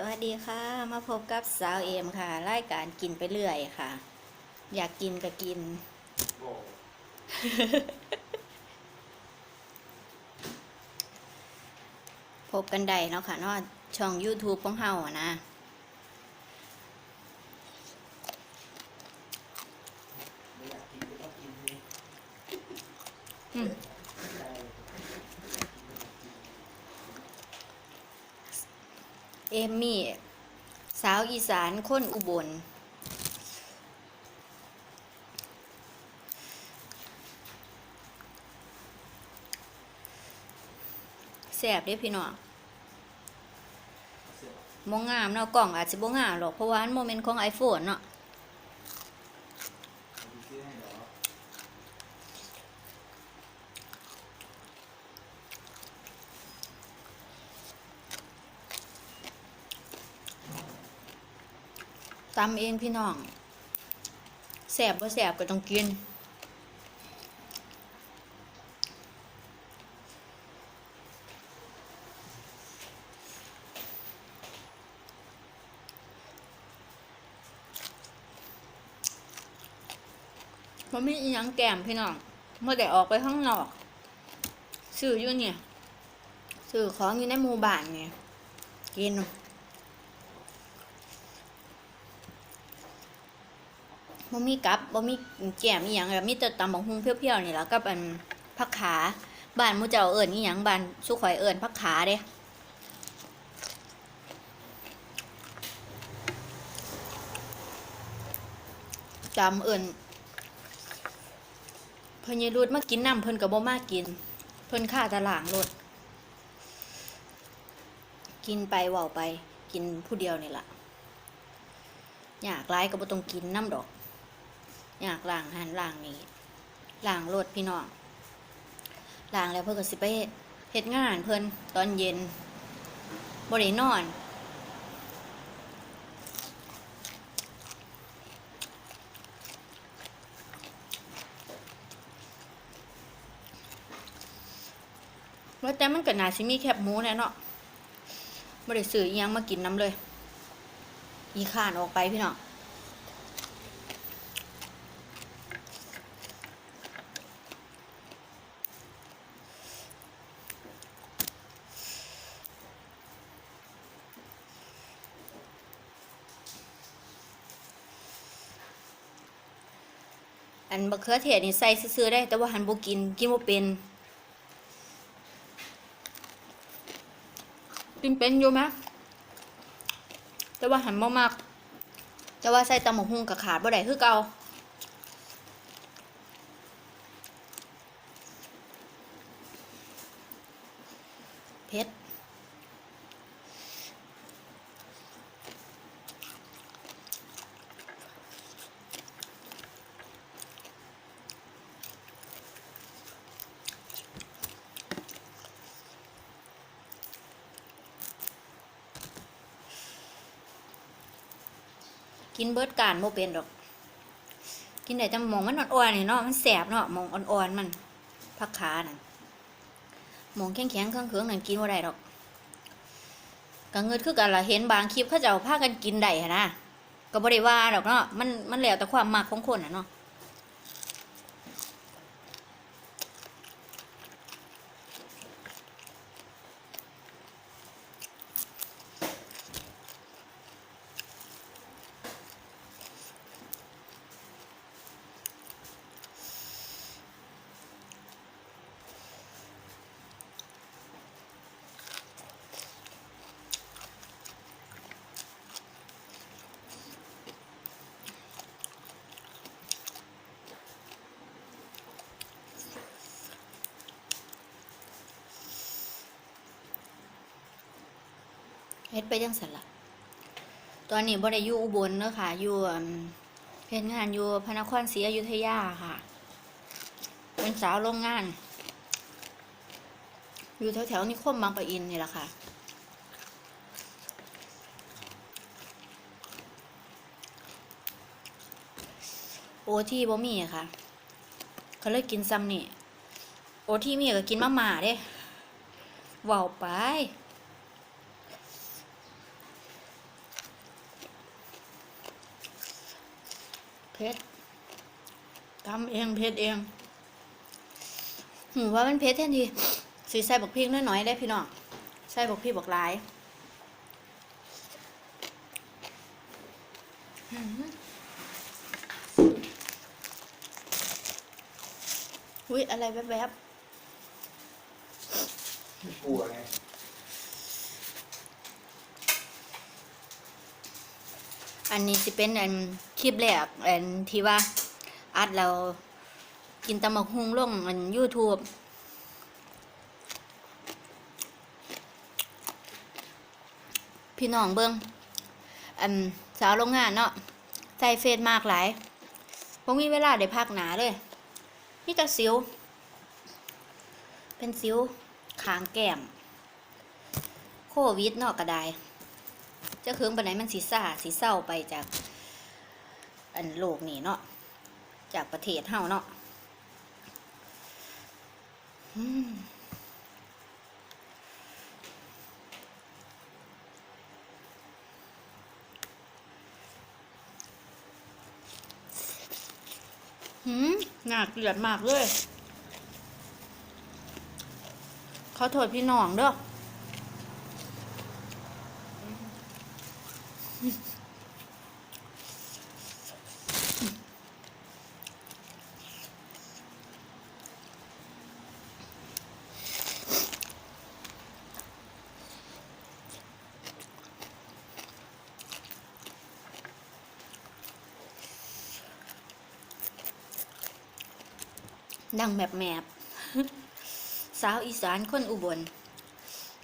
สวัสดีค่ะ มาพบกับสาวเอมค่ะรายการกินไปเรื่อยค่ะ อยากกินก็กินโอ้พบกันได้เนาะค่ะเนาะช่อง YouTube ของเฮาอะนะไม่อยากกินก็ต้องกินเลยอืมเอมมี่ สาวอีสานคนอุบล แสบเด้พี่น้องมองงามเนาะกล่องอาจจะบ่งามหรอกเพราะว่ามันโมเมนต์ของ iPhone เนาะ เอาไปซื้อให้เหรอ ตำเองพี่น้องแสบบ่แสบก็ต้องกินมันมีอีหยังแก้มพี่น้อง เมื่อได้ออกไปข้างนอกซื้ออยู่เนี่ยซื้อของอยู่ในหมู่บ้านเนี่ยกิน บ่มีกับบ่มีแก้มอีหยังแบบมีแต่ตำบักหุ่งเพียวๆนี่แหละกับอันผักขาบ้านมูเจ้าเอิ้นอีหยังบ้านสุข่อยเอิ้นผักขาเด้จำเอิ้นเพิ่นยารูดมากินน้ำเพิ่นก็บ่มากิน เพิ่นค่าตะล้างรถกินไปเว้าไปกินผู้เดียวนี่ละอยากหลายก็บ่ต้องกินน้ำดอก อยากล้างหันล้างนี้ล้างรถพี่น้องล้างแล้วเพิ่นก็สิไปเฮ็ดงานเพิ่นตอนเย็นบ่ได้นอนว่าแต่มันก็น่าสิมีแคบหมูแน่เนาะบ่ได้ซื้ออีหยังมากินน้ำเลย อีข้านออกไปพี่น้อง อันบะเขือเทศนี่ใส่ซื้อได้ แต่ว่าหันบ่กินกินบ่เป็น กินเป็นอยู่ไหมแต่ว่าหันบ่มักแต่ว่าใส่ตำหมกหุ่งกับขาดบ่ได้คือเก่าเผ็ด กินเบิดการโมเป็นดอก กินได้แต่หมองมันอ่อนๆนี่เนาะมันแสบเนาะมองอ่อนๆมันผักขาน่ะมองแข็งๆเครื่องๆนั่นกินว่าได้ดอกก็เงินคือกันละเห็นบางคลิปเขาเจ้าพากันกินได้หั้นนะก็บริว่าดอกเนาะมันมันแล้วแต่ความมักของคนน่ะเนาะ เฮ็ดไปจังซั่นละตอนนี้บ่ได้อยู่อุบลเด้อค่ะ อยู่อั่นเฮ็ดงานอยู่พระนครศรีอยุธยาค่ะ เป็นสาวโรงงาน อยู่แถวๆนิคมบางปะอินนี่แหละค่ะโอที่บ่มีอะค่ะ เขาเลยกินซ้ำนี่ โอที่มีก็กินมาม่าเด้ว้าวไป เพชรทำเองเพชรเองหูว่ามันเพชรแทนทีสีใส่บักพริกน้อยๆได้พี่น้องใส่บักพริกบักหลายอื้อหืออุ้ยอะไรแวบกลัวไงๆอันนี้สิเป็นอัน คลิปแรกอันที่ว่า อัดเรากินตำบักฮุงลงอัน YouTube พี่น้องเบิงอันสาวโรงงานเนาะใส่เฟซมากหลายบ่มีเวลาได้พักหนาเลยนี่แต่สิว เป็นสิวขางแก้ม โควิดนาะก็ไดจะเคืองปนไหนมันสีซ่าสีเศร้าไปจาก อันโลกนี่เนาะจากประเทศเฮาเนาะอืมหืมน่าเกลียดมากเลย ขอโทษพี่น้องเด้อ ดังแบบแมบสาวอีสานคนอุบล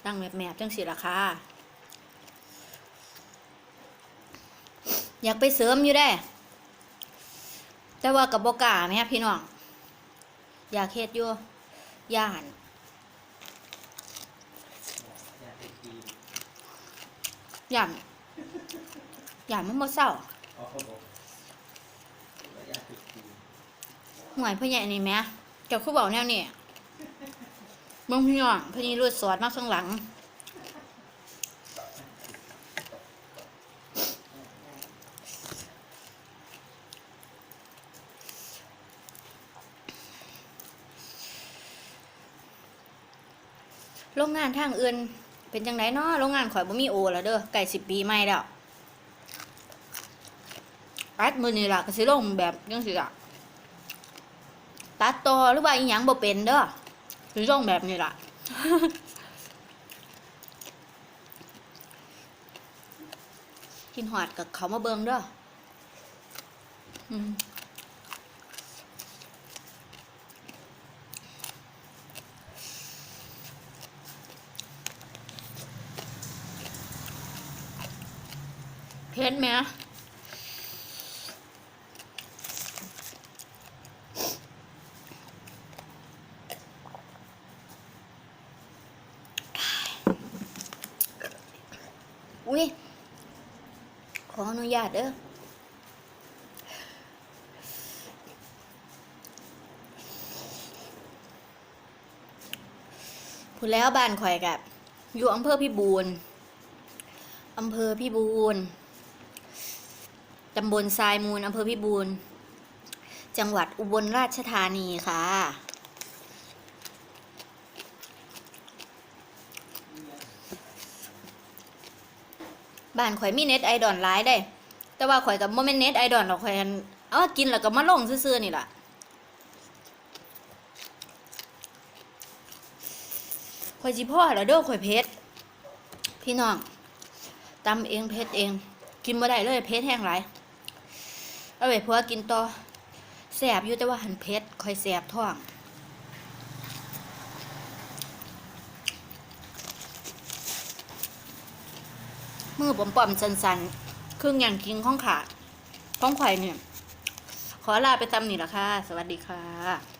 ดังแบบแมบจังสิราคาอยากไปเสริมอยู่ได้ แต่ว่ากับบกาไหมครับพี่น้อง อยากเฮ็ดอยู่ย่านอยากติดปีนย่านย่านมันบ่เศร้าอยากติดปีน ห่วยพ่อใหญ่นี่แหม่เจ้าคือบอกแนวนี่เบิ่งพี่น้องพี่นี่รูดสอดมาข้างหลังโรงงานทางอื่นเป็นจังไดเนาะโรงงานข่อยบ่มีโอแล้วเด้อไก่สิบปีใหม่แล้วอัดมือนี่ล่ะก็สิลงแบบจังสิล่ะ ตัดต่อหรือว่าอีหยังบ่เป็นเด้อสิลงแบบนี้ล่ะกินหอดกับเขามาเบิงเด้อเผ็ดไหม อุ้ยขออนุญาตเด้อพูดแล้วบ้านข่อยกับอยู่อำเภอพิบูลอำเภอพิบูลตำบลทรายมูลอำเภอพิบูลจังหวัดอุบลราชธานีค่ะ บ้านข่อยมีเน็ตไอดอลหลายได้ แต่ว่าข่อยกับโมเมนเน็ตไอดอลหรอกข่อยเอากินแล้วก็มาลงซื่อๆนี่ล่ะข่อยจิพ่อแล้วเด้อข่อยเพชรพี่น้องตำเองเพชรเอง กินบ่ได้เลยเพชรแห้งหลายเอาไว้พัวกินต่อแสบอยู่แต่ว่าหันเพชรข่อยแสบท้อง มือผมปอมๆสันๆ ครึ่งอย่างกิงข้องขาข้องไข่เนี่ย ขอลาไปตำนี่ละค่ะ สวัสดีค่ะ